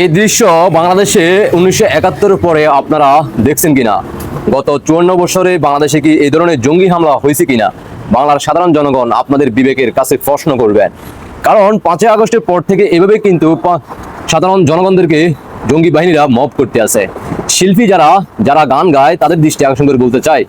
এই দৃশ্য বাংলাদেশে উনিশশো একাত্তরের পরে আপনারা দেখছেন কিনা? গত চুয়ান্ন বছরে বাংলাদেশে কি এই ধরনের জঙ্গি হামলা হয়েছে কিনা? বাংলার সাধারণ জনগণ আপনাদের বিবেকের কাছে প্রশ্ন করবেন। কারণ পাঁচই আগস্টের পর থেকে এভাবে কিন্তু সাধারণ জনগণদেরকে জঙ্গি বাহিনীরা মব করতে আছে। শিল্পী যারা যারা গান গায়, তাদের দৃষ্টি আকর্ষণ করে বলতে চাই।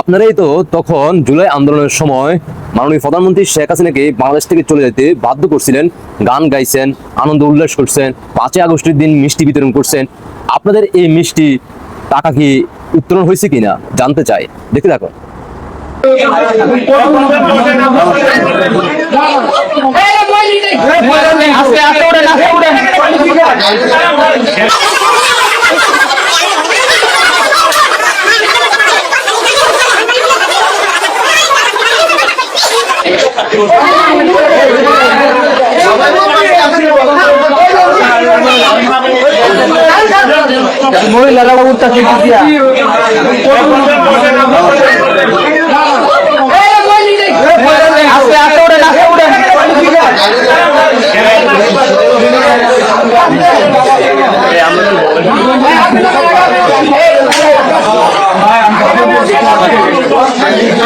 আপনারাই তো তখন জুলাই আন্দোলনের সময় মাননীয় প্রধানমন্ত্রী শেখ হাসিনাকে বাংলাদেশ থেকে চলে যেতে বাধ্য করছিলেন। গান গাইছেন, আনন্দ উল্লাস করছেন, পাঁচই আগস্টের দিন মিষ্টি বিতরণ করছেন। আপনাদের এই মিষ্টি টাকা কি উত্তোলন হয়েছে কিনা জানতে চাই। আস্তে আস্তে মহিলারা উঠতেছে দিয়া আস্তে আস্তে উড়েন আস্তে উড়েন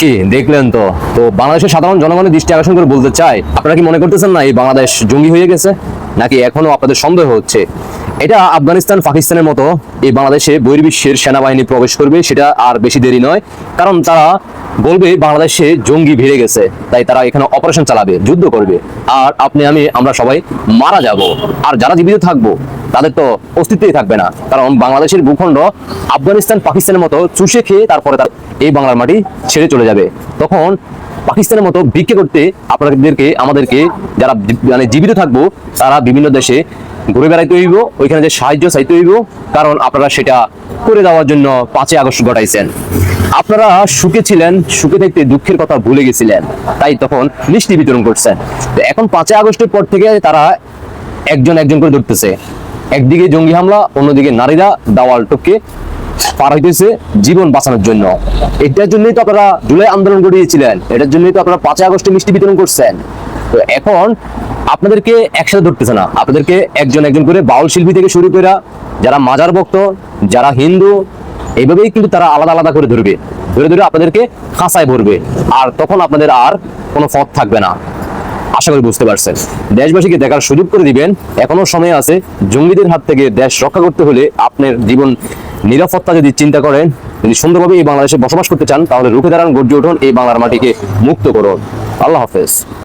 কি দেখলেন তো? তো বাংলাদেশের সাধারণ জনগণের দৃষ্টি আকর্ষণ করে বলতে চাই, আপনারা কি মনে করতেছেন না এই বাংলাদেশ জঙ্গি হয়ে গেছে? নাকি এখনও আপনাদের সন্দেহ হচ্ছে? এটা আফগানিস্তান, পাকিস্তানের মতো এই বাংলাদেশে বহির্বিশ্বের সেনাবাহিনী প্রবেশ করবে, সেটা আর বেশি দেরি নয়। কারণ তারা বলবে, বাংলাদেশে জঙ্গি ভিড়ে গেছে, তাই তারা এখানে অপারেশন চালাবে, যুদ্ধ করবে। আর আপনি, আমি, আমরা সবাই মারা যাব। আর যারা জীবিত থাকব, তাদের তো অস্তিত্বই থাকবে না। কারণ বাংলাদেশের ভূখণ্ড আফগানিস্তান, পাকিস্তানের মতো চুষে খেয়ে তারপরে তার এই বাংলার মাটি ছেড়ে চলে যাবে। তখন পাকিস্তানের মতো ভিক্ষে করতে আপনাদেরকে, আমাদেরকে যারা মানে জীবিত থাকব, তারা বিভিন্ন দেশে ঘুরে বেড়াইতে হইব, ওইখানে যে সাহায্য চাইতে হইব, কারণ আপনারা সেটা করে দেওয়ার জন্য পাঁচই আগস্ট ঘটাইছেন। আপনারা সুখে ছিলেন, সুখে থাকতে দুঃখের কথা ভুলে গেছিলেন, তাই তখন মিষ্টি বিতরণ করছেন। তো এখন পাঁচই আগস্টের পর থেকে তারা একজন একজন করে ধরতেছে। একদিকে জঙ্গি হামলা, অন্যদিকে নারীরা দাওয়াল টপকে পার হইতেছে জীবন বাঁচানোর জন্য। এটার জন্যই তো আপনারা জুলাই আন্দোলন গড়িয়েছিলেন, এটার জন্যই তো আপনারা পাঁচই আগস্টে মিষ্টি বিতরণ করছেন। তো এখন আপনাদেরকে একসাথে ধরতেছে না। আপনাদেরকে একজন একজন করে বাউল শিল্পী থেকে শুরু করে যারা মাজার ভক্ত, যারা হিন্দু, এইভাবেই কিন্তু তারা আলাদা আলাদা করে ধরবে। ধরে ধরে আপনাদেরকে খাঁচায় ভরবে। আর তখন আপনাদের আর কোনো পথ থাকবে না। আশা করি বুঝতে পারছেন। দেশবাসীকে দেখার সুযোগ করে দিবেন। এখনও সময় আছে। জঙ্গিদের হাত থেকে দেশ রক্ষা করতে হলে আপনার জীবন নিরাপত্তা যদি চিন্তা করেন, যদি সুন্দরভাবে এই বাংলাদেশে বসবাস করতে চান, তাহলে রুখে দাঁড়ান, গর্জে উঠুন, এই বাংলার মাটিকে মুক্ত করুন। আল্লাহ হাফেজ।